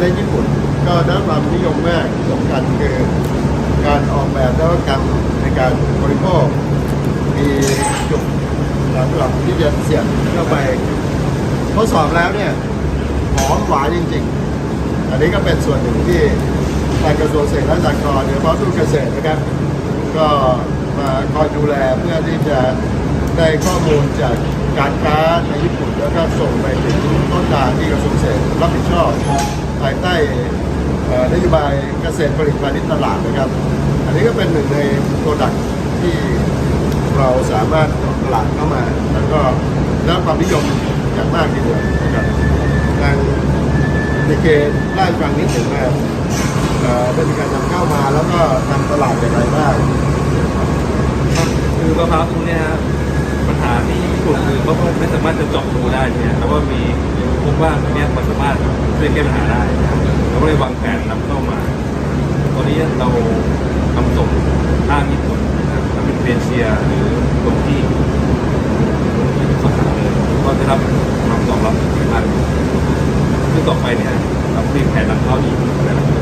ในญี่ปุ่น ก็ได้ความนิยมมากสำคัญคือการออกแบบนวัตกรรมในการบริโภคมีจุดสำหรับที่จะเสียบเข้าไปทดสอบแล้วเนี่ยหอมหวานจริง ๆ อันนี้ก็เป็นส่วนหนึ่งที่ทางกระทรวงเกษตรและสหกรณ์โดยเฉพาะทุกเกษตรนะครับ ก็มาคอยดูแลเพื่อที่จะได้ข้อมูลจากการค้าในญี่ปุ่นแล้วก็ส่งไปถึงต้นทางที่กระทรวงเกษตรรับผิดชอบ ภายใต้นโยบายเกษตรผลิตภัณฑ์ตลาดนะครับ อันนี้ก็เป็นหนึ่งในโปรดักที่เราสามารถตลาดเข้ามา แล้วก็ได้รับความนิยมอย่างมากทีเดียวนะครับทางในเกณฑ์ไล่าให้ฟังนิดหนึ่งว่าเอ่ได้มีการนำเข้ามาแล้วก็ทำตลาดอย่างไรบ้างคือมะพร้าวตรงนี้ยฮะปัญหาที่ญี่ปุ่นคือเขาไม่สามารถจะเจาะรูได้เนี่ยแต่ว่ามีพบว่าตรงเนี้ยมันสามารถ ช่วยแก้ปัญหาได้เราก็เลยวางแผนนำเข้ามา ตอนนี้เราทำส่งทางญี่ปุ่นนะครับถ้าเป็นเอเชียหรือตรงที่สาขาเลยก็จะรับความตอบรับดีมากซึ่งต่อไปเนี่ยเรามีแผนนำเข้าอีกนะครับ